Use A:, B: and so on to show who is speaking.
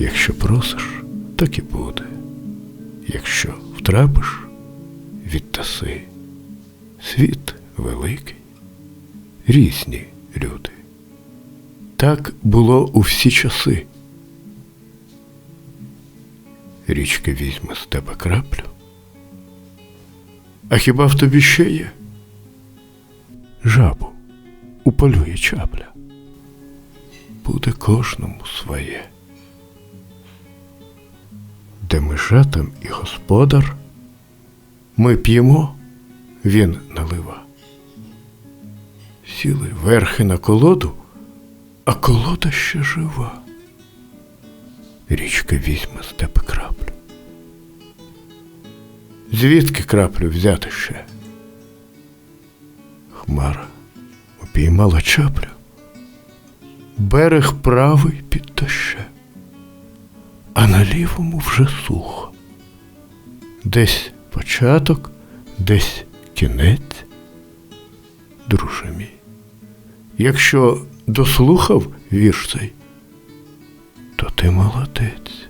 A: Якщо просиш, так і буде. Якщо втрапиш, віддаси. Світ великий, різні люди. Так було у всі часи. Річка візьме з тебе краплю. А хіба в тобі ще є? Жабу уполює чапля. Буде кожному своє. Де ми жатам і господар, ми п'ємо, він налива. Сіли верхи на колоду, а колода ще жива. Річка візьме з тебе краплю. Звідки краплю взяти ще? Хмара упіймала чаплю. Берег правий під дощем, а на лівому вже сухо. Десь початок, десь кінець. Друже мій, якщо дослухав вірш цей, то ти молодець.